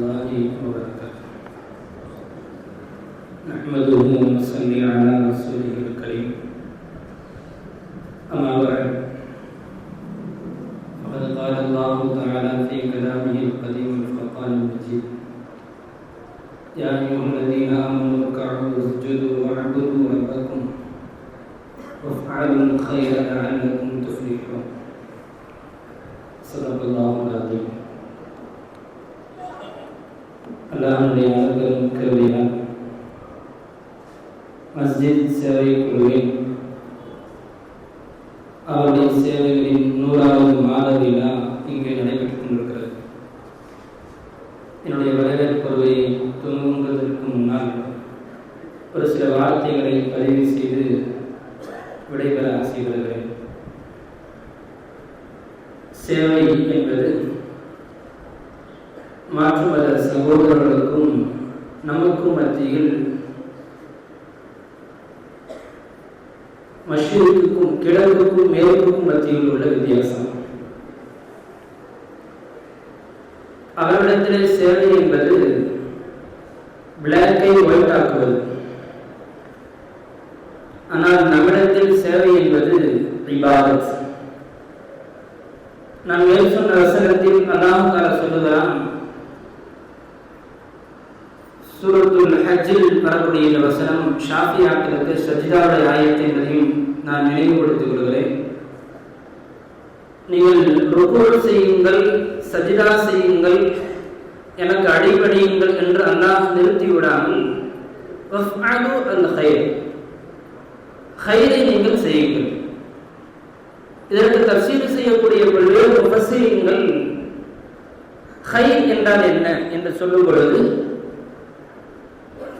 الله وبركاته. نحمده ونصلي على رسوله الكريم. أما بعد فقد قال الله تعالى في كلامه القديم الفرقان المجيد. يا أيها الذين آمنوا اركعوا واسجدوا واعبدوا ربكم. وافعلوا الخير لعلكم تفلحون. صدق الله العظيم. அல்லாஹனுடைய அனுகிரகம் கருவினால் மஸ்ஜித் சேவை குழுவின் அவருடைய சேவைகளின் நூறாவது மாத விழா இங்கே நடைபெற்றுக் கொண்டிருக்கிறது என்னுடைய வரவேற்புரை துவங்குவதற்கு முன்னால் ஒரு சில வார்த்தைகளை பதிவு செய்து விடைபெற ஆசைப்படுகிறேன் சேவை என்பது மாற்று மத சகோதரர்களுக்கும் நமக்கும் மத்தியில் மஷீருக்கும் கிழக்குக்கும் மேற்குக்கும் மத்தியில் உள்ள வித்தியாசம். அவரிடத்திலே சேவை என்பது பிளாக்கை ஒயிட் ஆக்குவது ஆனால் நம்மிடத்தில் சேவை என்பது இபாதத். நான் மேல் சொன்ன வசனத்தில் அல்லாஹ் தாலா சொல்லுகிறான் சூரத்துல் ஹஜ்ஜில் வரக்கூடிய இந்த வசனம் ஷாஃபி ஆக்களுக்கு சஜிதாவுடைய ஆயத்தை என்பதையும் நான் நினைவுபடுத்திக் கொள்கிறேன். நீங்கள் ருகூல் செய்யுங்கள் சஜிதா செய்யுங்கள் எனக்கு அடிபடியுங்கள் என்று அல்லாஹ் நிறுத்தி விடாமல் வஃஅலு ஹைரை நீங்கள் செய்யுங்கள். இதற்கு தப்சீல் செய்யக்கூடிய பல்வேறு முஃபஸீங்கள் ஹை என்றால் என்ன என்று சொல்லும் பொழுது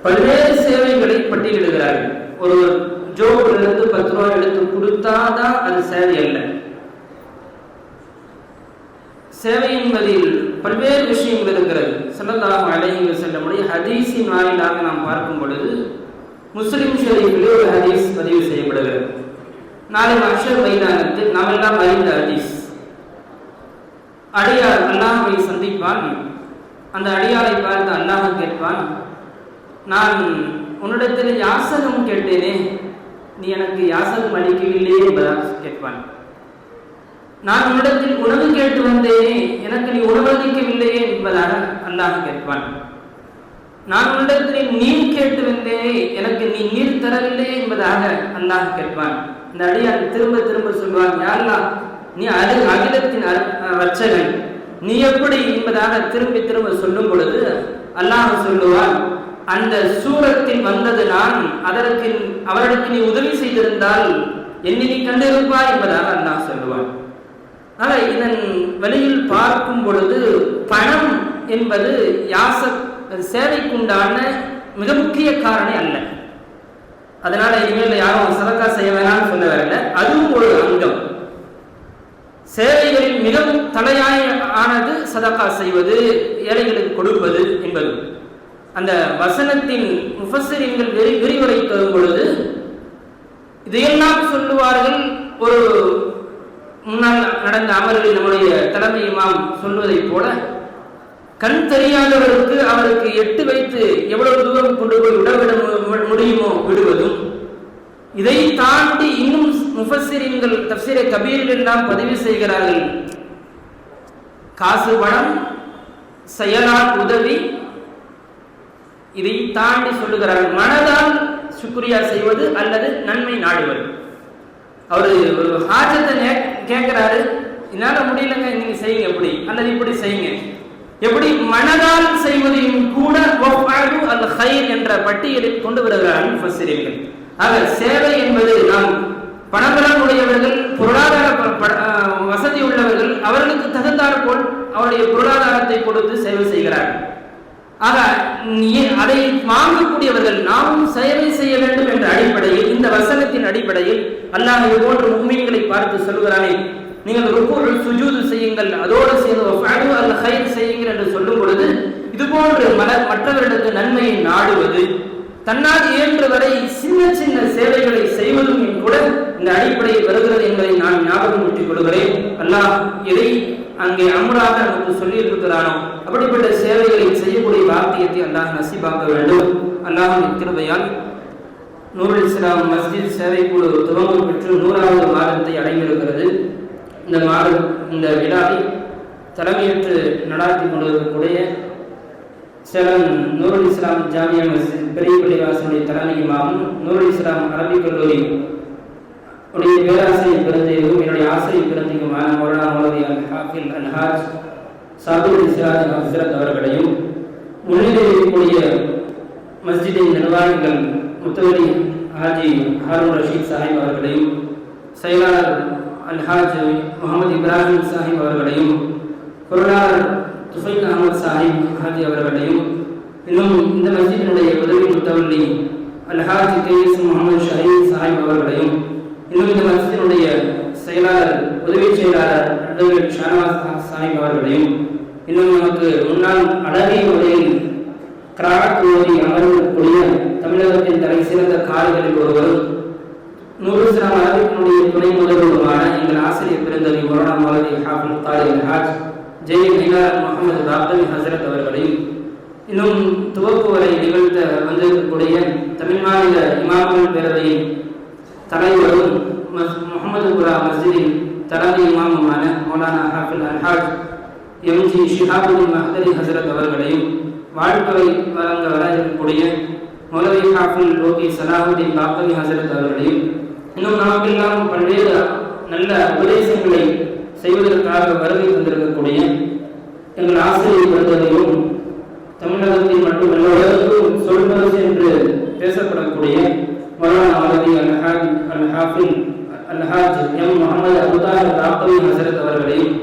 பல்வேறு சேவைகளை பட்டியலிடுகிறார்கள் ஒரு ஜோபிலிருந்து பத்து ரூபாய் எடுத்து கொடுத்தாதான் அது சேவை அல்ல. சேவை என்பதில் பல்வேறு விஷயங்கள் இருக்கிறது. செல்லதாக அழகிங்க செல்லமுடைய ஹதீஸின் வாயிலாக நாம் பார்க்கும் பொழுது முஸ்லிம் ஷெரீஃபிலே ஒரு ஹதீஸ் பதிவு செய்யப்படுகிறது. நாளை அக்ஷர் மைதானத்தில் நாம் எல்லாம் அறிந்த ஹதீஸ். அடியார் அல்லாஹை சந்திப்பான். அந்த அடியாரை பார்த்து அல்லாஹ் கேட்பான் நான் உன்னிடத்தில் யாசகம் கேட்டேனே நீ எனக்கு யாசகம் அளிக்கவில்லையே என்பதாக கேட்பான். நான் உன்னிடத்தில் உணவு கேட்டு வந்தேனே எனக்கு நீ உணவளிக்கவில்லையே என்பதாக அல்லாஹ் கேட்பான். நான் உன்னிடத்தில் நீர் கேட்டு வந்தேனே எனக்கு நீ நீர் தரவில்லையே என்பதாக அல்லாஹ் கேட்பான். இந்த அடியார் திரும்ப திரும்ப சொல்வான் யாரெல்லாம் நீ அது அகிலத்தின் வச்சகன் நீ எப்படி? என்பதாக திரும்பி திரும்ப சொல்லும் பொழுது அல்லாஹ் சொல்லுவான் அந்த சூரத்தில் வந்தது நான் அதற்கு அவர்களுக்கு நீ உதவி செய்திருந்தால் என்னை நீ கண்டிருப்பாய் என்பதாக அண்ணா சொல்லுவான். ஆனால் இதன் வழியில் பார்க்கும் பொழுது பணம் என்பது யாச சேவைக்குண்டான மிக முக்கிய காரணி அல்ல. அதனால இனிமேல் யாரும் சதக்கா செய்ய வேணாம்னு சொல்ல வரல அதுவும் ஒரு அங்கம். சேவைகளில் மிகவும் தலையாய ஆனது சதக்கா செய்வது ஏழைகளுக்கு கொடுப்பது என்பது. அந்த வசனத்தின் முஃபஸரின்கள் விரி விரிவுரை தரும் பொழுது இதையெல்லாம் சொல்லுவார்கள். ஒரு முன்னால் நடந்த அமர்வில் நம்முடைய தலைமை இமாம் சொல்வதைப் போல கண் தெரியாதவருக்கு அவருக்கு எட்டு வைத்து எவ்வளவு தூரம் கொண்டு போய் விடவிட முடியுமோ விடுவதும் இதை தாண்டி இன்னும் முஃபஸிரின்கள் தப்சீரை கபீரில் எல்லாம் பதிவு செய்கிறார்கள். காசு பணம் செயலால் உதவி இதை தாண்டி சொல்லுகிறார்கள் மனதால் சுக்ரியா செய்வது அல்லது நன்மை நாடுவது. அவர் ஒரு ஹாஜத்தை கேட்கிறாரு என்னால முடியலங்க நீங்க செய்யுங்க எப்படி அல்லது இப்படி செய்யுங்க. எப்படி மனதால் செய்வதையும் கூட அல்ல ஹைர் என்ற பட்டியலில் கொண்டு வருகிறார்கள் முஃபஸிரியர்கள் ஆக சேவை என்பது நாம் பணபலம் உடையவர்கள் பொருளாதார வசதி உள்ளவர்கள் அவர்களுக்கு தகுந்தாற் போல் அவருடைய பொருளாதாரத்தை கொடுத்து சேவை செய்கிறார்கள். ஆக அதை வாங்கக்கூடியவர்கள் நாமும் சேவை செய்ய வேண்டும் என்ற அடிப்படையில் இந்த வசனத்தின் அடிப்படையில் அல்லாஹ் இது போன்ற உண்மைகளை பார்த்து சொல்கிறானே நீங்கள் ருக்கு சுஜூது செய்யுங்கள் அதோடு சேர்ந்து அல்ல ஹைர் செய்யுங்கள் என்று சொல்லும் பொழுது இது போன்று மற்றவர்களுக்கு நன்மையை நாடுவது தன்னால் இயன்ற வரை சின்ன சின்ன சேவைகளை செய்வதும் கூட இந்த அடிப்படையில் வருகிறது என்பதை நான் ஞாபகம் ஊட்டிக் கொள்கிறேன் அல்லாஹ் எதை அங்கே அமுராக நமக்கு சொல்லி இருக்கிறானோ அப்படிப்பட்ட சேவைகளை செய்யக்கூடிய பாக்கியத்தை அல்லாஹ் நசிபாக்க வேண்டும். அல்லாஹின் கிருபையால் நூறு இஸ்லாம் மஸ்ஜித் சேவை குழு துவங்கம் பெற்று நூறாவது மாதத்தை அடைந்திருக்கிறது. இந்த மாதம் இந்த விழாவை தலைமையேற்று நடாத்தி கொண்டிருக்கக்கூடிய சேலம் நூறு இஸ்லாம் ஜாமியா மஸ்ஜித் பெரிய பள்ளிவாசனுடைய தலைமையுமாகும் நூறு இஸ்லாம் அரபிக் கல்லூரி உடைய பேராசிரியர் பிறந்தையும் என்னுடைய ஆசை பிறந்தையுமான மௌலானா மௌலவி அல் ஹாஃபில் அல் ஹாஜ் இஸ்லாத் ஹசரத் அவர்களையும் முன்னிலையக்கூடிய மஸ்ஜிதின் நிர்வாகிகள் முத்தவரி ஹாஜி ஹாரூன் ரஷீத் சாஹிப் அவர்களையும் செயலாளர் அல்ஹாஜ் முகமது இப்ராஹிம் சாஹிப் அவர்களையும் பொருளாளர் துஃபைல் அகமது சாஹிப் ஹாஜி அவர்களையும் இன்னும் இந்த மஸ்ஜிதினுடைய உதவி முத்தவல்லி அல்ஹாஜ் கே எஸ் முகமது ஷஹீத் சாஹிப் அவர்களையும் இந்த மஸ்ஜிதினுடைய செயலாளர் உதவி செயலாளர் அட்வொகேட் ஷானவாஸ் சாமி அவர்களையும் இன்னும் நமக்கு முன்னாள் அழகிய முறையில் கிராக் ஓதி அமர்ந்திருக்கக்கூடிய தமிழகத்தின் தலை சிறந்த காரிகளில் ஒருவரும் நூறு இஸ்லாம் அரபினுடைய துணை முதல்வருமான எங்கள் ஆசிரியர் பிறந்தவி மொரானா மௌலவி ஹாஃபில் தாரி ஹாஜ் ஜெய் மினார் முகமது ராப்தவி ஹசரத் அவர்களையும் இன்னும் துவப்பு வரை நிகழ்த்த வந்திருக்கக்கூடிய தமிழ் மாநில இமாமல் பேரவையின் தலைவரும் மஸ்- முகமது புரா மஸ்ஜிதின் தலைமை இமாமுமான மௌலானா ஹாஃபில் அல்ஹாஜ் எம்ஜி ஷிஹாபுதீன் மஹதரி ஹசரத் அவர்களையும் வாழ்க்கை வழங்க வர இருக்கக்கூடிய மௌலவி ஹாஃபில் ரோகி சலாஹுதீன் பாக்கவி ஹசரத் அவர்களையும் இன்னும் நமக்கெல்லாம் பல்வேறு நல்ல உபதேசங்களை செய்வதற்காக வருகை தந்திருக்கக்கூடிய எங்கள் ஆசிரியர் வருவதையும் தமிழகத்தில் மட்டுமல்ல உலகத்துக்கும் சொல்வது என்று பேசப்படக்கூடிய மௌலானா மௌலவி அல்ஹாஜ் அல் அல்ஹாஜ் எம் முகமது அபுதார் தாக்கவி ஹசரத் அவர்களையும்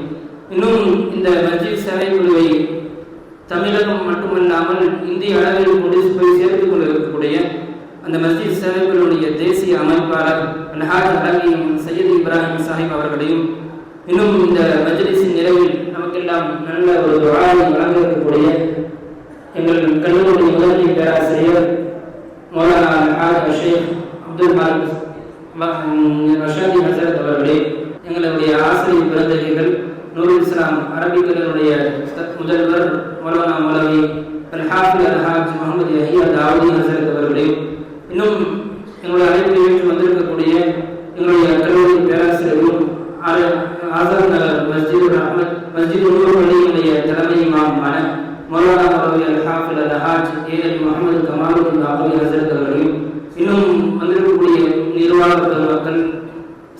இன்னும் இந்த மஸ்ஜித் சேவை குழுவை தமிழகம் மட்டுமல்லாமல் இந்திய அளவில் கொண்டு போய் சேர்த்து கொண்டிருக்கக்கூடிய அந்த மஸ்ஜித் சேவைகளுடைய தேசிய அமைப்பாளர் அல்ஹாஜ் அலவியும் சையத் இப்ராஹிம் சாஹிப் அவர்களையும் இன்னும் இந்த மஜ்லிஸின் நிறைவில் நமக்கெல்லாம் நல்ல ஒரு துஆவை வழங்க இருக்கக்கூடிய எங்கள் கல்லூரி முதன்மை பேராசிரியர் மௌலானா அல்ஹாஜ் அஷேக் அப்துல் ஹாரிஸ் ரஷாதி ஹசரத் அவர்களே எங்களுடைய ஆசிரியர் பிறந்தவர்கள் நூல் இஸ்லாம் அரபிக்கலினுடைய முதல்வர் மௌலானா மௌலவி அல் ஹாஃபில் முகமது அஹியா தாவூதி ஹசரத் அவர்களே இன்னும் எங்களுடைய அழைப்பை ஏற்று வந்திருக்கக்கூடிய எங்களுடைய கல்லூரி பேராசிரியரும் ஆசாத் நகர் மஸ்ஜிது அஹமத் மஸ்ஜிது உருவ பள்ளியினுடைய தலைமை இமாமான மௌலானா மௌலவி அல் ஹாஃபில் அல் ஹாஜ் முகமது கமாலுddin தாவூதி ஹசரத் அவர்களையும் இன்னும் நிர்வாக பெருமக்கள்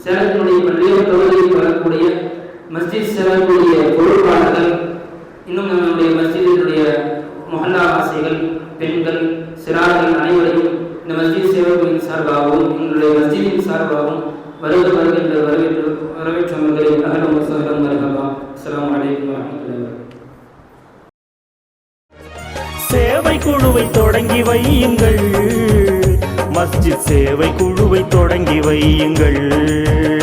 சேலத்தினுடைய பல்வேறு தொகுதியில் வரக்கூடிய மஸ்ஜித் சேலத்துடைய பொறுப்பாளர்கள் இன்னும் நம்முடைய மஸ்ஜிதினுடைய மொஹல்லா ஆசைகள் பெண்கள் சிறார்கள் அனைவரையும் இந்த மஸ்ஜித் சேவர்களின் சார்பாகவும் எங்களுடைய மஸ்ஜிதின் சார்பாகவும் வருக வருகின்ற வரவேற்று வரவேற்றவர்களை அகலம் வசலம் வருகவா? அஸ்ஸலாமு அலைக்கும் வரஹ்மத்துல்லாஹி சேவை குழுவை தொடங்கி வையுங்கள். மஸ்ஜித் சேவை குழுவை தொடங்கி வையுங்கள்.